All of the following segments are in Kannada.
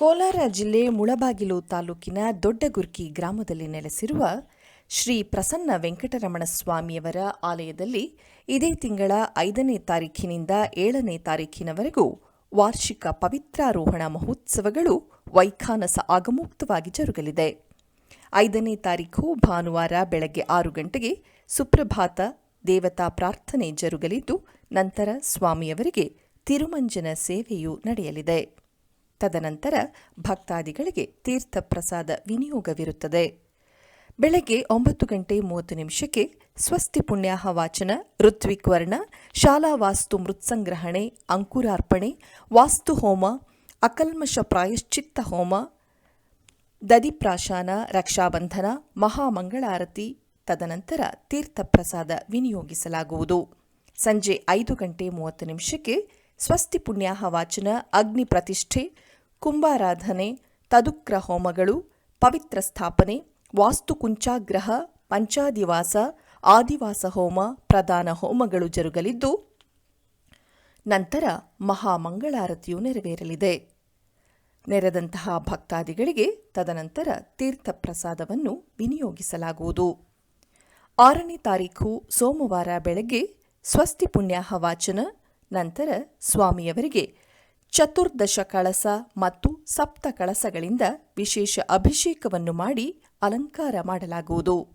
ಕೋಲಾರ ಜಿಲ್ಲೆ ಮುಳಬಾಗಿಲು ತಾಲೂಕಿನ ದೊಡ್ಡಗುರ್ಕಿ ಗ್ರಾಮದಲ್ಲಿ ನೆಲೆಸಿರುವ ಶ್ರೀ ಪ್ರಸನ್ನ ವೆಂಕಟರಮಣ ಸ್ವಾಮಿಯವರ ಆಲಯದಲ್ಲಿ ಇದೇ ತಿಂಗಳ ಐದನೇ ತಾರೀಖಿನಿಂದ ಏಳನೇ ತಾರೀಖಿನವರೆಗೂ ವಾರ್ಷಿಕ ಪವಿತ್ರಾರೋಹಣ ಮಹೋತ್ಸವಗಳು ವೈಖಾನಸ ಆಗಮುಕ್ತವಾಗಿ ಜರುಗಲಿದೆ. ಐದನೇ ತಾರೀಖು ಭಾನುವಾರ ಬೆಳಗ್ಗೆ ಆರು ಗಂಟೆಗೆ ಸುಪ್ರಭಾತ ದೇವತಾ ಪ್ರಾರ್ಥನೆ ಜರುಗಲಿದ್ದು, ನಂತರ ಸ್ವಾಮಿಯವರಿಗೆ ತಿರುಮಂಜನ ಸೇವೆಯೂ ನಡೆಯಲಿದೆ. ತದನಂತರ ಭಕ್ತಾದಿಗಳಿಗೆ ತೀರ್ಥ ಪ್ರಸಾದ ವಿನಿಯೋಗವಿರುತ್ತದೆ. ಬೆಳಗ್ಗೆ ಒಂಬತ್ತು ಗಂಟೆ ಮೂವತ್ತು ನಿಮಿಷಕ್ಕೆ ಸ್ವಸ್ತಿ ಪುಣ್ಯಾಹ ವಾಚನ ಋತ್ವಿಕ್ ವರ್ಣ ಶಾಲಾ ವಾಸ್ತು ಮೃತ್ಸಂಗ್ರಹಣೆ ಅಂಕುರಾರ್ಪಣೆ, ವಾಸ್ತು ಹೋಮ, ಅಕಲ್ಮಶ ಪ್ರಾಯಶ್ಚಿತ್ತ ಹೋಮ ದದಿಪ್ರಾಶಾನ ರಕ್ಷಾಬಂಧನ, ಮಹಾಮಂಗಳಾರತಿ, ತದನಂತರ ತೀರ್ಥ ಪ್ರಸಾದ ವಿನಿಯೋಗಿಸಲಾಗುವುದು. ಸಂಜೆ ಐದು ಗಂಟೆ ಮೂವತ್ತು ನಿಮಿಷಕ್ಕೆ ಸ್ವಸ್ತಿ ಪುಣ್ಯಾಹ ವಾಚನ ಅಗ್ನಿ ಪ್ರತಿಷ್ಠೆ ಕುಂಭಾರಾಧನೆ ತದುಕ್ರ ಹೋಮಗಳು ಪವಿತ್ರ ಸ್ಥಾಪನೆ, ವಾಸ್ತುಕುಂಚಾಗ್ರಹ, ಪಂಚಾದಿವಾಸ ಆದಿವಾಸ ಹೋಮ ಪ್ರಧಾನ ಹೋಮಗಳು ಜರುಗಲಿದ್ದು, ನಂತರ ಮಹಾಮಂಗಳಾರತಿಯು ನೆರವೇರಲಿದೆ. ನೆರೆದಂತಹ ಭಕ್ತಾದಿಗಳಿಗೆ ತದನಂತರ ತೀರ್ಥ ಪ್ರಸಾದವನ್ನು ವಿನಿಯೋಗಿಸಲಾಗುವುದು. ಆರನೇ ತಾರೀಖು ಸೋಮವಾರ ಬೆಳಗ್ಗೆ ಸ್ವಸ್ತಿ ಪುಣ್ಯಾಹ ವಾಚನ ನಂತರ ಸ್ವಾಮಿಯವರಿಗೆ ಚತುರ್ದಶ ಕಳಸ ಮತ್ತು ಸಪ್ತ ಕಳಸಗಳಿಂದ ವಿಶೇಷ ಅಭಿಷೇಕವನ್ನು ಮಾಡಿ ಅಲಂಕಾರ ಮಾಡಲಾಗುವುದು.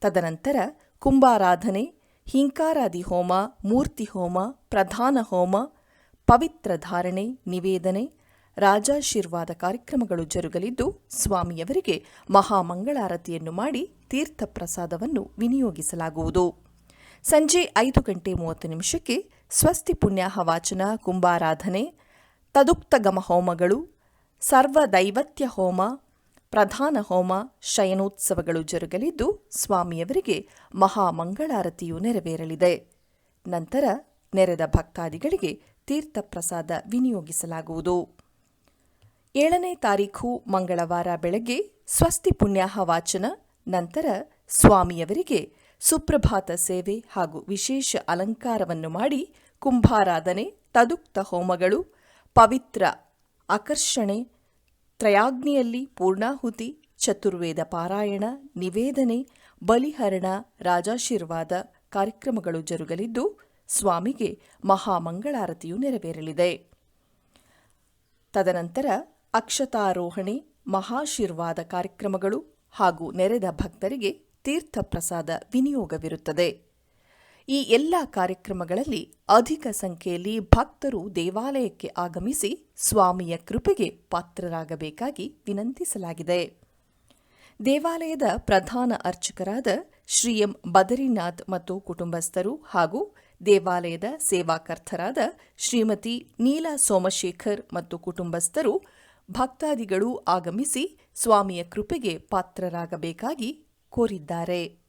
ತದನಂತರ ಕುಂಭಾರಾಧನೆ, ಹಿಂಕಾರಾದಿ ಹೋಮ, ಮೂರ್ತಿ ಹೋಮ, ಪ್ರಧಾನ ಹೋಮ, ಪವಿತ್ರ ಧಾರಣೆ, ನಿವೇದನೆ, ರಾಜಾಶೀರ್ವಾದ ಕಾರ್ಯಕ್ರಮಗಳು ಜರುಗಲಿದ್ದು ಸ್ವಾಮಿಯವರಿಗೆ ಮಹಾಮಂಗಳಾರತಿಯನ್ನು ಮಾಡಿ ತೀರ್ಥ ಪ್ರಸಾದವನ್ನು ವಿನಿಯೋಗಿಸಲಾಗುವುದು. ಸಂಜೆ ಐದು ಗಂಟೆ ಮೂವತ್ತು ನಿಮಿಷಕ್ಕೆ ಸ್ವಸ್ತಿ ಪುಣ್ಯಾಹ ವಾಚನ, ಕುಂಭಾರಾಧನೆ ತದುಕ್ತಗಮ ಹೋಮಗಳು ಸರ್ವದೈವತ್ಯ ಹೋಮ, ಪ್ರಧಾನ ಹೋಮ, ಶಯನೋತ್ಸವಗಳು ಜರುಗಲಿದ್ದು ಸ್ವಾಮಿಯವರಿಗೆ ಮಹಾಮಂಗಳಾರತಿಯು ನೆರವೇರಲಿದೆ. ನಂತರ ನೆರೆದ ಭಕ್ತಾದಿಗಳಿಗೆ ತೀರ್ಥ ಪ್ರಸಾದ ವಿನಿಯೋಗಿಸಲಾಗುವುದು. ಏಳನೇ ತಾರೀಖು ಮಂಗಳವಾರ ಬೆಳಗ್ಗೆ ಸ್ವಸ್ತಿ ಪುಣ್ಯಾಹ ವಾಚನ ನಂತರ ಸ್ವಾಮಿಯವರಿಗೆ ಸುಪ್ರಭಾತ ಸೇವೆ ಹಾಗೂ ವಿಶೇಷ ಅಲಂಕಾರವನ್ನು ಮಾಡಿ ಕುಂಭಾರಾಧನೆ, ತದುಕ್ತ ಹೋಮಗಳು ಪವಿತ್ರ ಆಕರ್ಷಣೆ ತ್ರಯಾಗ್ನಿಯಲ್ಲಿ ಪೂರ್ಣಾಹುತಿ, ಚತುರ್ವೇದ ಪಾರಾಯಣ, ನಿವೇದನೆ, ಬಲಿಹರಣ, ರಾಜಾಶೀರ್ವಾದ ಕಾರ್ಯಕ್ರಮಗಳು ಜರುಗಲಿದ್ದು ಸ್ವಾಮಿಗೆ ಮಹಾಮಂಗಳಾರತಿಯು ನೆರವೇರಲಿದೆ. ತದನಂತರ ಅಕ್ಷತಾರೋಹಣೆ, ಮಹಾಶೀರ್ವಾದ ಕಾರ್ಯಕ್ರಮಗಳು ಹಾಗೂ ನೆರೆದ ಭಕ್ತರಿಗೆ ತೀರ್ಥಪ್ರಸಾದ ವಿನಿಯೋಗವಿರುತ್ತದೆ. ಈ ಎಲ್ಲ ಕಾರ್ಯಕ್ರಮಗಳಲ್ಲಿ ಅಧಿಕ ಸಂಖ್ಯೆಯಲ್ಲಿ ಭಕ್ತರು ದೇವಾಲಯಕ್ಕೆ ಆಗಮಿಸಿ ಸ್ವಾಮಿಯ ಕೃಪೆಗೆ ಪಾತ್ರರಾಗಬೇಕಾಗಿ ವಿನಂತಿಸಲಾಗಿದೆ. ದೇವಾಲಯದ ಪ್ರಧಾನ ಅರ್ಚಕರಾದ ಶ್ರೀ ಎಂ ಬದರಿನಾಥ್ ಮತ್ತು ಕುಟುಂಬಸ್ಥರು ಹಾಗೂ ದೇವಾಲಯದ ಸೇವಾಕರ್ತರಾದ ಶ್ರೀಮತಿ ನೀಲಾ ಸೋಮಶೇಖರ್ ಮತ್ತು ಕುಟುಂಬಸ್ಥರು ಭಕ್ತಾದಿಗಳು ಆಗಮಿಸಿ ಸ್ವಾಮಿಯ ಕೃಪೆಗೆ ಪಾತ್ರರಾಗಬೇಕಾಗಿ ಕೋರಿದ್ದಾರೆ.